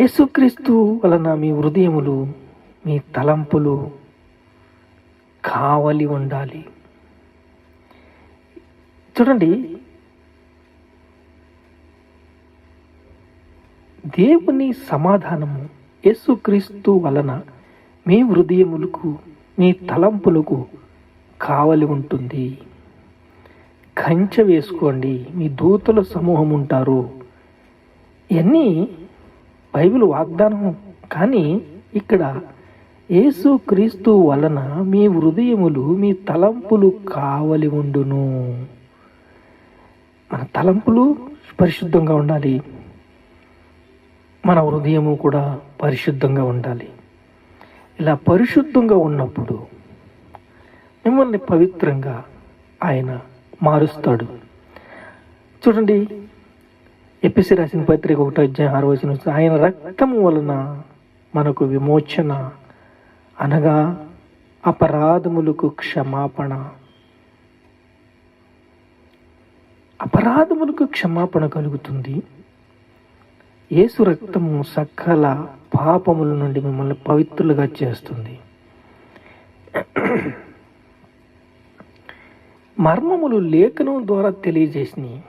యేసుక్రీస్తు వలన మీ హృదయములు మీ తలంపులు కావలి ఉండాలి. చూడండి దేవుని సమాధానము యేసుక్రీస్తు వలన మీ హృదయములకు మీ తలంపులకు కావలి ఉంటుంది. కంచె వేసుకోండి. మీ దూతల సమూహం ఉంటారు. ఇవన్నీ బైబిల్ వాగ్దానం. కానీ ఇక్కడ యేసు క్రీస్తు వలన మీ హృదయములు మీ తలంపులు కావలి ఉండును. మన తలంపులు పరిశుద్ధంగా ఉండాలి. మన హృదయము కూడా పరిశుద్ధంగా ఉండాలి. ఇలా పరిశుద్ధంగా ఉన్నప్పుడు మిమ్మల్ని పవిత్రంగా ఆయన మారుస్తాడు. చూడండి ఎపిసి రాసిన పత్రిక ఒకటో అధ్యాయం ఆరు వచ్చిన ఆయన రక్తము వలన మనకు విమోచన అనగా అపరాధములకు క్షమాపణ. అపరాధములకు క్షమాపణ కలుగుతుంది. యేసు రక్తము సకల పాపముల నుండి మిమ్మల్ని పవిత్రులుగా చేస్తుంది. మర్మములు లేఖనం ద్వారా తెలియజేసినాయి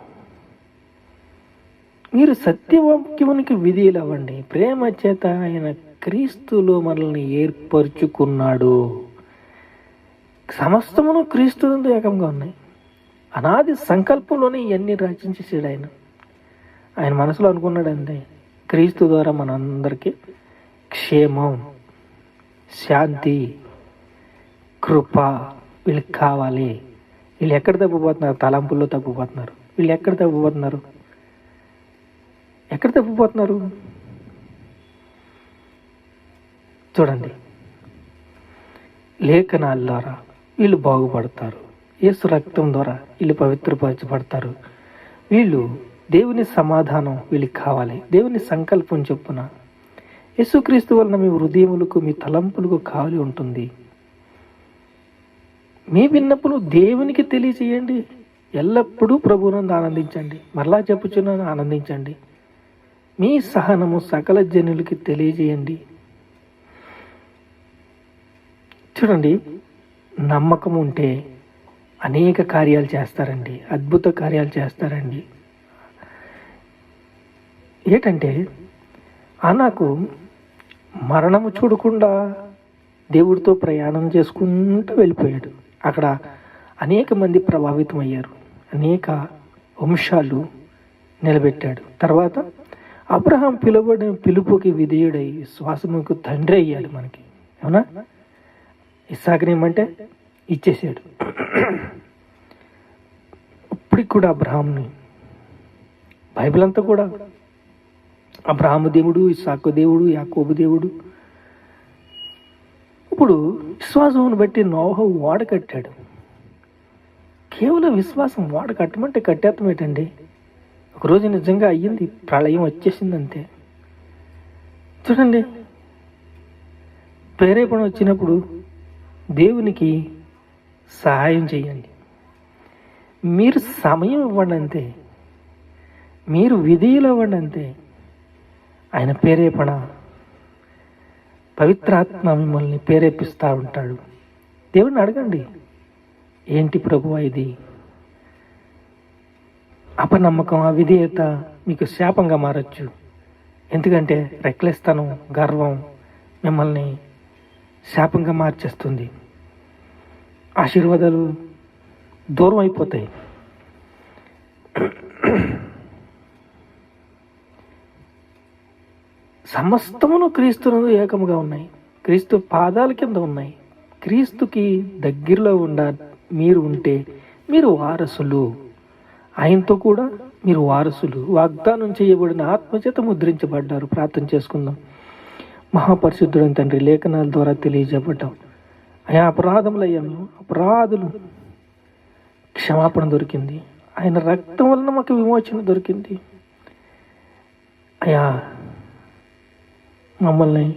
మీరు సత్యవాక్యమునికి విధేయులు అవ్వండి ప్రేమ చేత ఆయన క్రీస్తులో మనల్ని ఏర్పరచుకున్నాడు. సమస్తమును క్రీస్తులందు ఏకంగా ఉన్నాయి. అనాది సంకల్పంలోనే ఇవన్నీ రచించేసాడు ఆయన. ఆయన మనసులో అనుకున్నాడు అంతే క్రీస్తు ద్వారా మనందరికీ క్షేమం శాంతి కృప వీళ్ళకి కావాలి. వీళ్ళు ఎక్కడ తప్పిపోతున్నారు? తలంపుల్లో తప్పిపోతున్నారు. వీళ్ళు ఎక్కడ తప్పిపోతున్నారు? ఎక్కడ తప్పిపోతున్నారు? చూడండి. లేఖనాల ద్వారా వీళ్ళు బాగుపడతారు. యేసు రక్తం ద్వారా వీళ్ళు పవిత్రపరచబడతారు. వీళ్ళు దేవుని సమాధానం వీళ్ళకి కావాలి. దేవుని సంకల్పం చొప్పున. యేసుక్రీస్తు వలన మీ హృదయములకు మీ తలంపులకు కావాలి ఉంటుంది. మీ విన్నపులు దేవునికి తెలియజేయండి. ఎల్లప్పుడూ ప్రభువునందు ఆనందించండి. మరలా చెప్పుచున్నాను ఆనందించండి. మీ సహనము సకల జనులకి తెలియజేయండి. చూడండి నమ్మకం ఉంటే అనేక కార్యాలు చేస్తారండి అద్భుత కార్యాలు చేస్తారండి. ఏంటంటే నాకు మరణము చూడకుండా దేవుడితో ప్రయాణం చేసుకుంటూ వెళ్ళిపోయాడు. అక్కడ అనేక మంది ప్రభావితం అయ్యారు అనేక వంశాలు నిలబెట్టాడు. తర్వాత అబ్రహాం పిలువబడిన పిలుపుకి విధేయుడై విశ్వాసముకు తండ్రి అయ్యాడు మనకి. అవునా? ఇస్సాకనేమంటే ఇచ్చేసాడు ఇప్పటికి కూడా అబ్రహాంని బైబిల్ అంతా కూడా అబ్రహాము దేవుడు ఇస్సాకు దేవుడు యాకోబు దేవుడు. ఇప్పుడు విశ్వాసమును బట్టి నోహ ఓడ కట్టాడు. కేవలం విశ్వాసం ఓడ కట్టమంటే కట్టేత్తం ఏంటండి? ఒకరోజు నిజంగా అయ్యింది ప్రళయం వచ్చేసింది అంతే చూడండి ప్రేరేపణ వచ్చినప్పుడు దేవునికి సహాయం చేయండి. మీరు సమయం ఇవ్వండి అంతే మీరు విధిలో ఇవ్వండి అంతే ఆయన ప్రేరేపణ పవిత్రాత్మ మిమ్మల్ని ప్రేరేపిస్తూ ఉంటాడు. దేవుని అడగండి ఏంటి ప్రభువా ఇది? అపనమ్మకం అవిధేయత మీకు శాపంగా మారచ్చు. ఎందుకంటే రెక్లెస్తనం గర్వం మిమ్మల్ని శాపంగా మార్చేస్తుంది. ఆశీర్వాదాలు దూరం అయిపోతాయి. సమస్తమును క్రీస్తునందు ఏకముగా ఉన్నాయి. క్రీస్తు పాదాల కింద ఉన్నాయి. క్రీస్తుకి దగ్గరలో ఉండ మీరు ఉంటే మీరు వారసులు. ఆయనతో కూడా మీరు వారసులు. వాగ్దానం చేయబడిన ఆత్మచేత ముద్రించబడ్డారు. ప్రార్థన చేసుకుందాం. మహాపరిశుద్ధుడైన తండ్రి లేఖనాల ద్వారా తెలియజేయబడ్డాం ఆయా అపరాధములయ్యాను అపరాధులు. క్షమాపణ దొరికింది. ఆయన రక్తం వలన మాకు విమోచన దొరికింది. అయా మమ్మల్ని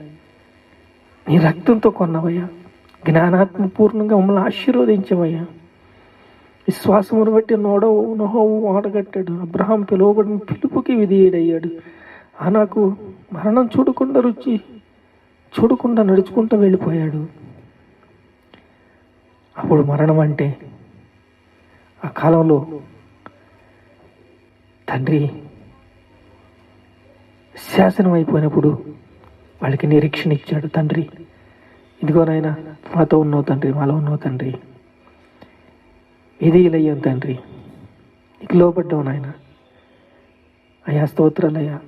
నీ రక్తంతో కొన్నవయ్యా. జ్ఞానాత్మపూర్ణంగా మమ్మల్ని ఆశీర్వదించవయ్యా. విశ్వాసమును బట్టి నోడో నోహో ఆడగట్టాడు అబ్రహాం పిలువబడిన పిలుపుకి విధేయుడయ్యాడు. ఆ నాకు మరణం చూడకుండా రుచి చూడకుండా నడుచుకుంటూ వెళ్ళిపోయాడు. అప్పుడు మరణం అంటే ఆ కాలంలో తండ్రి శాసనం అయిపోయినప్పుడు వాళ్ళకి నిరీక్షణ ఇచ్చాడు తండ్రి. ఇదిగో నాయన మాతో ఉన్నావు తండ్రి మాలో ఉన్నావు తండ్రి. ఎదిగిలయ్యాం తండ్రి నీకు లోపడ్డావు నాయన. అయ్యా స్తోత్రాలయ్యా.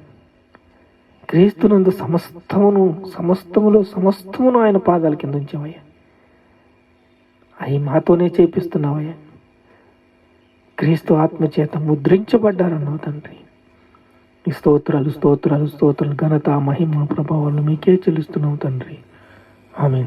క్రీస్తునందు సమస్తమును సమస్తములో సమస్తమును ఆయన పాదాల కింద ఉంచావయ్యా. అవి మాతోనే చేపిస్తున్నావయ్యా. క్రీస్తు ఆత్మచేత ముద్రించబడ్డారన్నావు తండ్రి. ఈ స్తోత్రాలు స్తోత్రాలు స్తోత్రాలు ఘనత మహిమ ప్రభావాలను మీకే చెల్లిస్తున్నావు తండ్రి. ఆమె